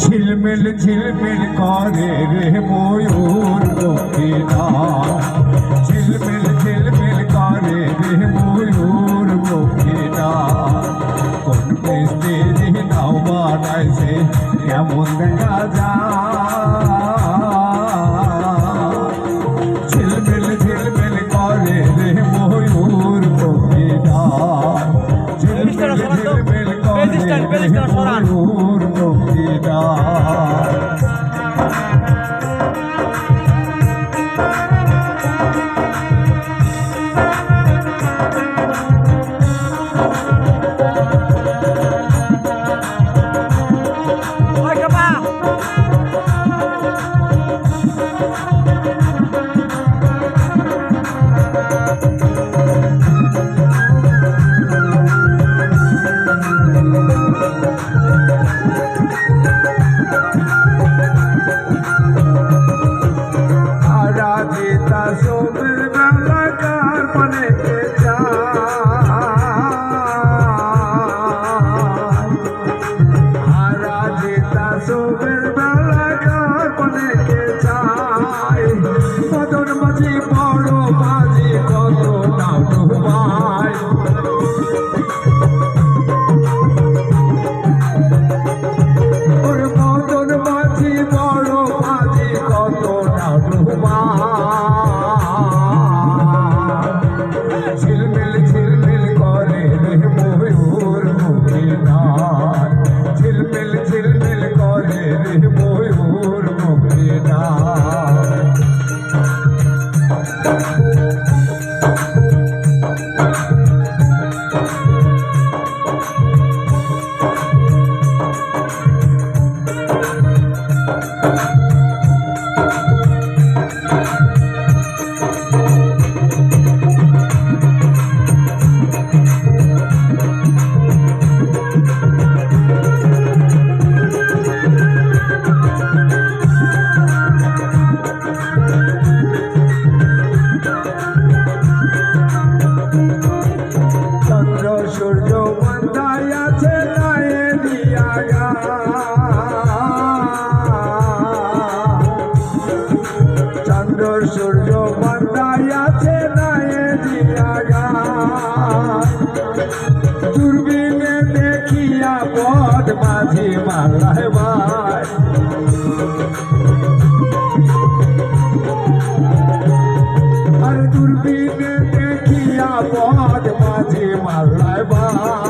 ঝিলমিল ঝিলমিল করে রে ময়ূর গোপিনা ঝিলমিল ঝিলমিল করে রে ময়ূর গোপিনা কোন মিস্ত্রি নাও বানাইছে, কেমন দেখা যায়? ঝিলমিল ঝিলমিল করে রে মোহ Mr. Soran. মদন মাঝি সূর্য বান্দায় আছে নায়ে দিয়া গা। দূরবীনে দেখিয়া পদ মাঝে মালায় বা ที่来吧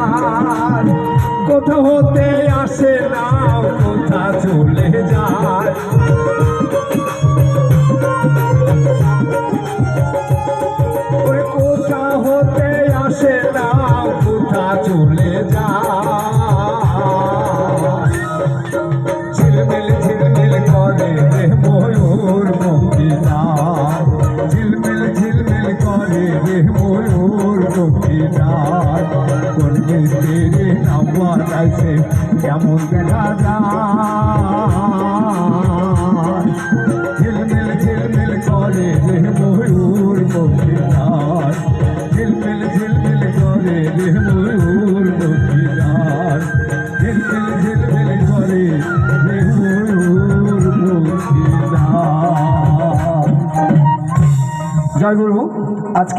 আমার কোথা হতে আসে না কোথা চলে যায়? জয় গুরু আজকে